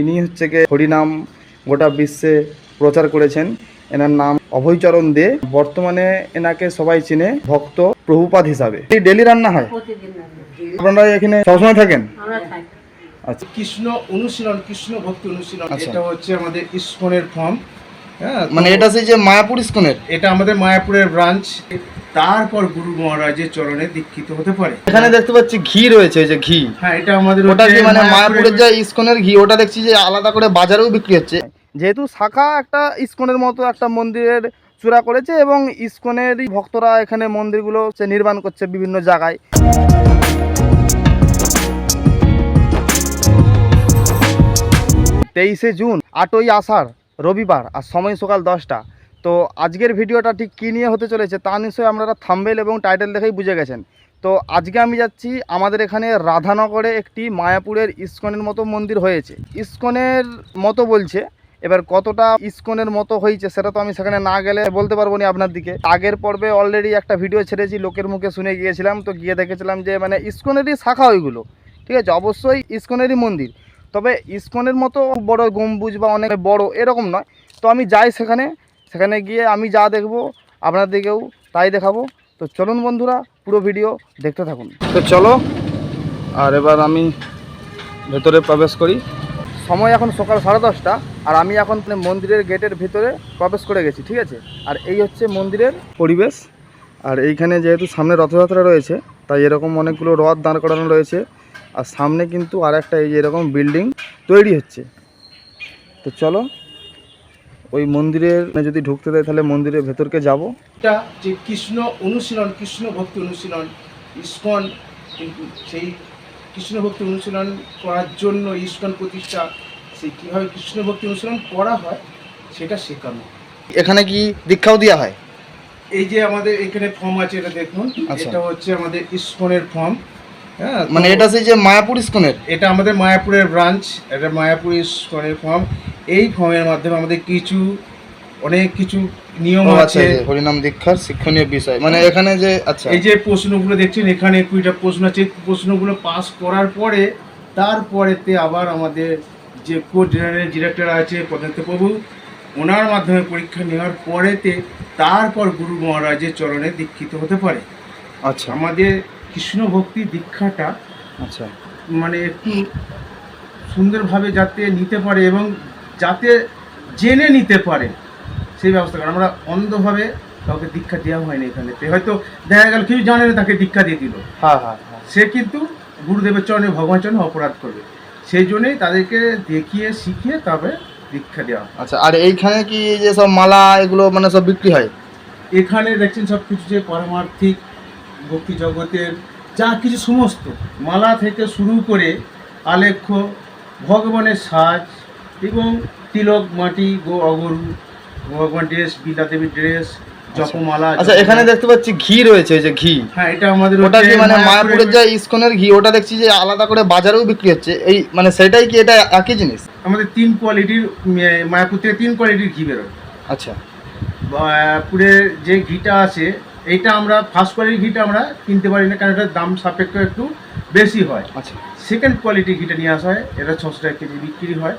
ইনি হচ্ছে গিয়ে হরিনাম গোটা বিশ্বে প্রচার করেছেন। এনার নাম অভয়চরণ দে। বর্তমানে এনাকে সবাই চিনে ভক্ত প্রভুপাদ হিসাবে। এই ডেলি রান্না হয়? আপনারা এখানে সবসময় থাকেন? আচ্ছা। কৃষ্ণ অনুশীলন কৃষ্ণ ভক্তি অনুশীলন আচ্ছা। এটা হচ্ছে আমাদের ইস্কনের ফর্ম। হ্যাঁ মানে এটা সেই যে মায়াপুর ইস্কনের? এটা আমাদের মায়াপুরের ব্রাঞ্চ। তারপর গুরু মহারাজের চরণে দীক্ষিত হতে পারে। এখানে দেখতে পাচ্ছি ঘি রয়েছে এই যে ঘি। হ্যাঁ এটা আমাদের ওটা কি মানে মায়াপুরের মায়াপুরের যে ইস্কনের ঘি ওটা দেখছি যে আলাদা করে বাজারেও বিক্রি হচ্ছে। যেহেতু শাখা একটা ইস্কনের মতো একটা মন্দিরের চূড়া করেছে এবং ইস্কনেরই ভক্তরা এখানে মন্দিরগুলো সে নির্মাণ করছে বিভিন্ন জায়গায়। তেইশে জুন আটই আষাঢ়। রবিবার আর সময় সকাল দশটা। তো আজকের ভিডিওটা ঠিক কী নিয়ে হতে চলেছে তা নিশ্চয়ই আপনারা থাম্বেল এবং টাইটেল দেখেই বুঝে গেছেন। তো আজকে আমি যাচ্ছি আমাদের এখানে রাধানগরে একটি মায়াপুরের ইস্কনের মতো মন্দির হয়েছে। ইস্কনের মতো বলছে, এবার কতটা ইস্কনের মতো হয়েছে সেটা তো আমি সেখানে না গেলে বলতে পারব না আপনার দিকে। আগের পর্বে অলরেডি একটা ভিডিও ছেড়েছি, লোকের মুখে শুনে গিয়েছিলাম, তো গিয়ে দেখেছিলাম যে মানে ইস্কনেরই শাখা ওইগুলো। ঠিক আছে, অবশ্যই ইস্কনেরই মন্দির। তবে ইস্কনের মতো বড় গম্বুজ বা অনেক বড় এরকম নয়। তো আমি যাই সেখানে সেখানে গিয়ে আমি যা দেখব আপনাদেরকেও তাই দেখাবো। তো চলুন বন্ধুরা, পুরো ভিডিও দেখতে থাকুন। তো চলো, আর এবার আমি ভেতরে প্রবেশ করি। সময় এখন সকাল সাড়ে দশটা, আর আমি এখন মন্দিরের গেটের ভিতরে প্রবেশ করে গেছি, ঠিক আছে? আর এই হচ্ছে মন্দিরের পরিবেশ। আর এইখানে যেহেতু সামনে রথযাত্রা রয়েছে, তাই এরকম অনেকগুলো রথ দাঁড় করানো রয়েছে। আর সামনে কিন্তু আর একটা এই যে এরকম বিল্ডিং তৈরি হচ্ছে। তো চলো ওই মন্দিরের যদি ঢুকতে দেয় তাহলে মন্দিরের ভেতরকে যাব। এটা যে কৃষ্ণ অনুশীলন কৃষ্ণ ভক্তি অনুশীলন ইস্কন কিন্তু সেই কৃষ্ণ ভক্তি অনুশীলন করার জন্য ইস্কন প্রতিষ্ঠা সেই কীভাবে কৃষ্ণ ভক্তি অনুশীলন করা হয় সেটা শেখানো। এখানে কি দীক্ষাও দেওয়া হয়? এই যে আমাদের এখানে ফর্ম আছে এটা দেখুন। আচ্ছা। এটা হচ্ছে আমাদের ইস্কনের ফর্ম হ্যাঁ মানে এটা সেই যে মায়াপুর ইস্কনের? এটা আমাদের মায়াপুরের ব্রাঞ্চ এটা মায়াপুর ইস্কনের ফর্ম এই ফর্মের মাধ্যমে আমাদের কিছু অনেক কিছু নিয়ম আচ্ছা আছে। হরিনাম দীক্ষার শিক্ষণীয় বিষয়। মানে এখানে যে আচ্ছা। এই যে প্রশ্নগুলো দেখছেন এখানে কুড়িটা প্রশ্ন আছে। প্রশ্নগুলো পাস করার পরে তারপরেতে আবার আমাদের যে কোর্ট জেনারেল ডিরেক্টর আছে পদার্থ প্রভু ওনার মাধ্যমে পরীক্ষা নেওয়ার পরেতে তারপর গুরু মহারাজের চরণে দীক্ষিত হতে পারে। আচ্ছা। আমাদের কৃষ্ণ ভক্তি দীক্ষাটা আচ্ছা। মানে একটু সুন্দরভাবে যাতে নিতে পারে এবং যাতে জেনে নিতে পারে সেই ব্যবস্থা করে। আমরা অন্ধভাবে কাউকে দীক্ষা দেওয়া হয়নি এখানেতে হয়তো দেখা গেল কেউ জানে না তাকে দীক্ষা দিয়ে দিল। হ্যাঁ হ্যাঁ হ্যাঁ। সে কিন্তু গুরুদেবের চরণে ভগবান চরণে অপরাধ করবে। সেই জন্যই তাদেরকে দেখিয়ে শিখিয়ে তবে দীক্ষা দেওয়া আচ্ছা আর এইখানে কি যে সব মালা এগুলো মানে সব বিক্রি হয়? এখানে দেখছেন সব কিছু যে পারমার্থিক ভক্তি জগতের যা কিছু সমস্ত মালা থেকে শুরু করে আলেখ্য ভগবানের সাজ এবং তিলক মাটি গো অগরু ভগবান ড্রেস দেবীর ড্রেস জপমালা আচ্ছা এখানে দেখতে পাচ্ছি ঘি রয়েছে যে ঘি। হ্যাঁ এটা আমাদের ওটা কি মানে মায়াপুরের- মায়াপুরের যে ইস্কনের ঘি ওটা দেখছি যে আলাদা করে বাজারেও বিক্রি হচ্ছে। এই মানে সেটাই কি এটা একই জিনিস? আমাদের তিন কোয়ালিটির মায়াপুর থেকে তিন কোয়ালিটির ঘি বেরোয়। আচ্ছা। মায়াপুরের যে ঘিটা আছে এইটা আমরা ফার্স্ট কোয়ালিটির ঘিটা আমরা কিনতে পারি না কারণ এটার দাম সাপেক্ষ একটু বেশি হয়। আচ্ছা। সেকেন্ড কোয়ালিটি ঘিটা নিয়ে আসা হয় এটা ছশো টাকা কেজি বিক্রি হয়।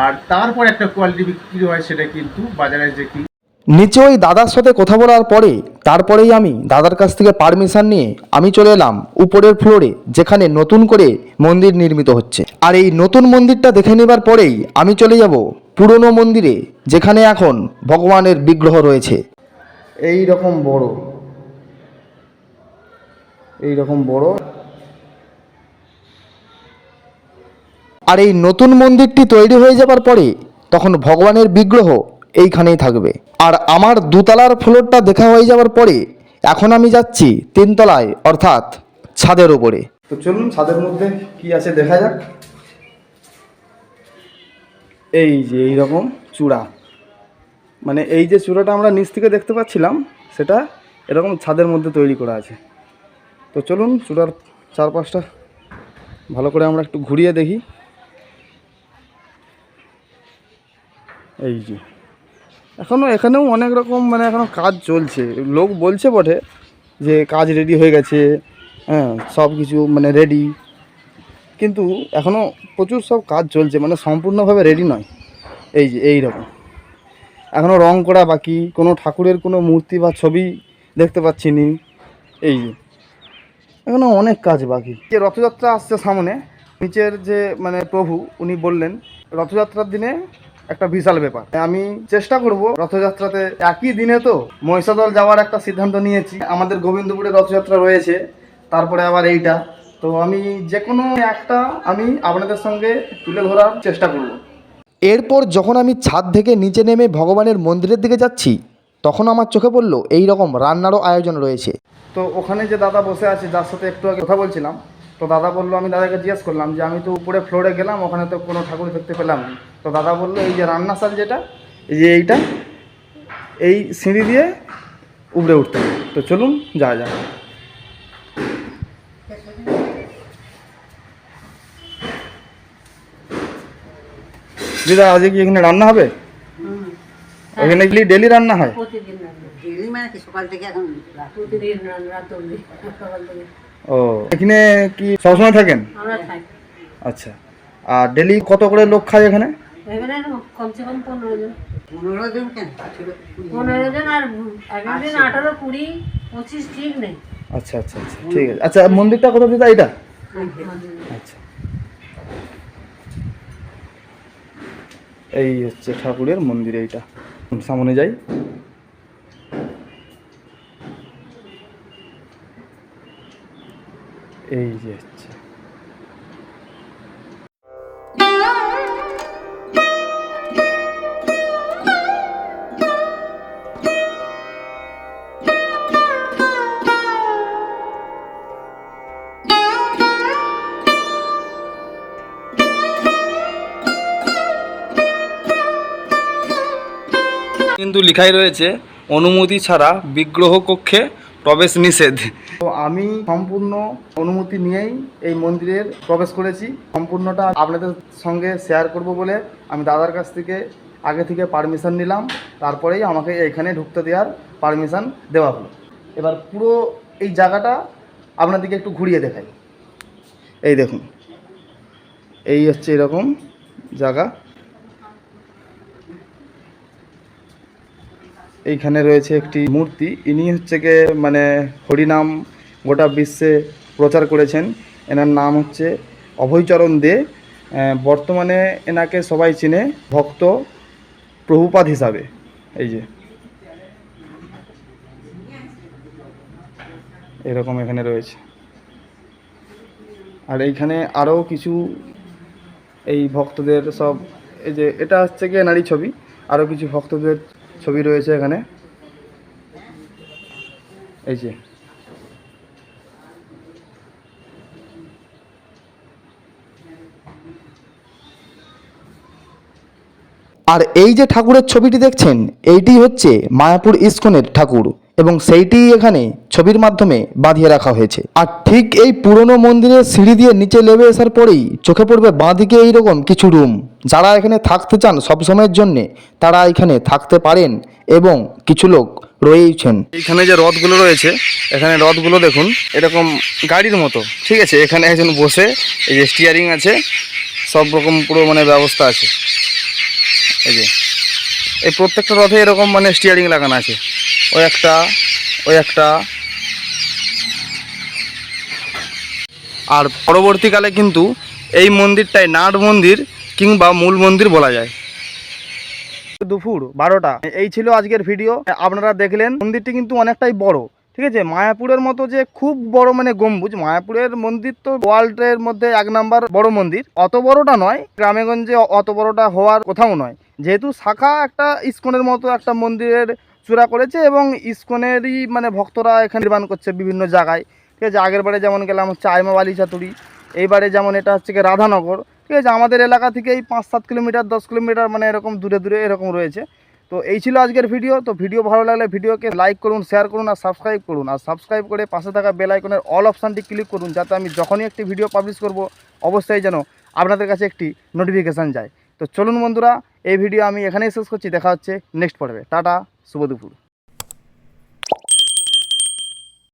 আর তারপর একটা কোয়ালিটি বিক্রি হয় সেটা কিন্তু বাজারে যে কি নিচে ওই দাদার সাথে কথা বলার পরে তারপরেই আমি দাদার কাছ থেকে পারমিশন নিয়ে আমি চলে এলাম উপরের ফ্লোরে যেখানে নতুন করে মন্দির নির্মিত হচ্ছে। আর এই নতুন মন্দিরটা দেখে নেবার পরেই আমি চলে যাব পুরনো মন্দিরে যেখানে এখন ভগবানের বিগ্রহ রয়েছে। এই রকম বড়। এই রকম বড়। আর এই নতুন মন্দিরটি তৈরি হয়ে যাবার পরে তখন ভগবানের বিগ্রহ এইখানেই থাকবে। আর আমার দুতলার ফ্লোরটা দেখা হয়ে যাওয়ার পরে এখন আমি যাচ্ছি তিনতলায় অর্থাৎ ছাদের উপরে। তো চলুন ছাদের মধ্যে কি আছে দেখা যাক। এই যে এই রকম চূড়া। মানে এই যে চূড়াটা আমরা নিচ থেকে দেখতে পাচ্ছিলাম সেটা এরকম ছাদের মধ্যে তৈরি করা আছে। তো চলুন চূড়ার চারপাশটা ভালো করে আমরা একটু ঘুরিয়ে দেখি। এই যে। এখনও এখানেও অনেক রকম মানে এখনও কাজ চলছে। লোক বলছে বটে যে কাজ রেডি হয়ে গেছে হ্যাঁ সব কিছু মানে রেডি কিন্তু এখনও প্রচুর সব কাজ চলছে মানে সম্পূর্ণভাবে রেডি নয়। এই যে, এই রকম। এখনও রং করা বাকি, কোনো ঠাকুরের কোনো মূর্তি বা ছবি দেখতে পাচ্ছি নি। এই যে। এখনও অনেক কাজ বাকি। যে রথযাত্রা আসছে সামনে, নিচের যে মানে প্রভু, উনি বললেন, রথযাত্রার দিনে একটা বিশাল ব্যাপার। আমি চেষ্টা করব রথযাত্রাতে একই দিনে তো মহিষাদল যাওয়ার একটা সিদ্ধান্ত নিয়েছি। আমাদের গোবিন্দপুরে রথযাত্রা রয়েছে, তারপরে আবার এইটা। তো আমি যে কোনো একটা আমি আপনাদের সঙ্গে তুলে ধরার চেষ্টা করব। এরপর যখন আমি ছাদ থেকে নিচে নেমে ভগবানের মন্দিরের দিকে যাচ্ছি তখন আমার চোখে পড়ল এই রকম রান্নারও আয়োজন রয়েছে। তো ওখানে যে দাদা বসে আছে, যার সাথে একটু আগে কথা বলছিলাম, তো দাদা বলল, আমি দাদাকে জিজ্ঞেস করলাম যে, আমি তো উপরে ফ্লোরে গেলাম, ওখানে তো কোনো ঠাকুর দেখতে পেলাম তো দাদা বলল, এই যে রান্নাশাল যেটা, এই যে এইটা, এই সিঁড়ি দিয়ে উপরে উঠতে তো চলুন যা যা দিদা, আজকে কি এখানে রান্না হবে? ওখানে কি ডেলি রান্না হয়? প্রতিদিন ডেলি মানে কি? সকাল থেকে এখন প্রতিদিন রান্না রাত অবধি সকাল থেকে। ও এখানে কি সবসময় থাকেন? আমরা খাই আচ্ছা আর ডেলি কত করে লোক খায় এখানে? এখানে কমসে কম পনেরো জন। পনেরো জন কেন। পনেরো জন আর এক দিন আঠারো কুড়ি পঁচিশ ঠিক নেই। আচ্ছা আচ্ছা আচ্ছা ঠিক আছে। আচ্ছা মন্দিরটা কোথা দিদা এটা? আচ্ছা। এই হচ্ছে ঠাকুরের মন্দির এইটা। সামনে যাই। এই যে হচ্ছে। লেখাই রয়েছে, অনুমতি ছাড়া বিগ্রহ কক্ষে প্রবেশ নিষেধ। তো আমি সম্পূর্ণ অনুমতি নিয়েই এই মন্দিরের প্রবেশ করেছি। সম্পূর্ণটা আপনাদের সঙ্গে শেয়ার করব বলে আমি দাদার কাছ থেকে আগে থেকে পারমিশন নিলাম। তারপরেই আমাকে এখানে ঢুকতে দেওয়ার পারমিশন দেওয়া হলো। এবার পুরো এই জায়গাটা আপনাদেরকে একটু ঘুরিয়ে দেখাই। এই দেখুন, এই হচ্ছে এরকম জায়গা। এইখানে রয়েছে একটি মূর্তি। ইনি হচ্ছে গিয়ে মানে হরিনাম গোটা বিশ্বে প্রচার করেছেন। এনার নাম হচ্ছে অভয়চরণ দে। বর্তমানে এনাকে সবাই চিনে ভক্ত প্রভুপাদ হিসাবে। এই যে। এরকম এখানে রয়েছে। আর এইখানে আরও কিছু এই ভক্তদের সব, এই যে এটা হচ্ছে গিয়ে নারী ছবি। আরও কিছু ভক্তদের ছবি রয়েছে এখানে। এই যে। আর এই যে ঠাকুরের ছবিটি দেখছেন, এইটি হচ্ছে মায়াপুর ইস্কনের ঠাকুর। এবং সেইটি এখানে ছবির মাধ্যমে বাঁধিয়ে রাখা হয়েছে। আর ঠিক এই পুরনো মন্দিরের সিঁড়ি দিয়ে নিচে নেমে আসার পরেই চোখে পড়বে বাঁদিকে এইরকম কিছু রুম। যারা এখানে থাকতে চান সব সময়ের জন্যে তারা এখানে থাকতে পারেন এবং কিছু লোক রয়েইছেন এখানে যে রথগুলো রয়েছে, এখানে রথগুলো দেখুন, এরকম গাড়ির মতো। ঠিক আছে, এখানে একজন বসে এই যে স্টিয়ারিং আছে, সব রকম পুরো মানে ব্যবস্থা আছে। এই যে, এই প্রত্যেকটা রথে এরকম মানে স্টিয়ারিং লাগানো আছে। ওই একটা ওই একটা। আর পরবর্তীকালে কিন্তু এই মন্দিরটাই নাট মন্দির কিংবা মূল মন্দির বলা যায়। দুপুর বারোটা। এই ছিল আজকের ভিডিও। আপনারা দেখলেন, মন্দিরটি কিন্তু অনেকটাই বড়। ঠিক আছে? মায়াপুরের মতো যে খুব বড় মানে গম্বুজ, মায়াপুরের মন্দির তো ওয়ার্ল্ডের মধ্যে এক নাম্বার বড় মন্দির। অত বড়টা নয়, গ্রামেগঞ্জে অত বড়টা হওয়ার কোথাও নয়। যেহেতু শাখা একটা ইস্কনের মতো একটা মন্দিরের চূড়া করেছে এবং ইস্কনেরই মানে ভক্তরা এখানে নির্মাণ করছে বিভিন্ন জায়গায়। ঠিক আছে, আগের বারে যেমন গেলাম হচ্ছে আইমাবালি, চাতুরি, এইবারে যেমন এটা হচ্ছে কি রাধানগর। ঠিক আছে, আমাদের এলাকা থেকে এই পাঁচ সাত কিলোমিটার, দশ কিলোমিটার মানে এরকম দূরে দূরে এরকম রয়েছে। তো এই ছিল আজকের ভিডিও। তো ভিডিও ভালো লাগলে ভিডিওকে লাইক করুন শেয়ার করুন আর সাবস্ক্রাইব করুন। আর সাবস্ক্রাইব করে পাশে থাকা বেল আইকনের অল অপশানটি ক্লিক করুন, যাতে আমি যখনই একটি ভিডিও পাবলিশ করব, অবশ্যই যেন আপনাদের কাছে একটি নোটিফিকেশান যায়। তো চলুন বন্ধুরা, এই ভিডিও আমি এখানেই শেষ করছি। দেখা হচ্ছে নেক্সট পর্বে। টাটা। শুভ দুপুর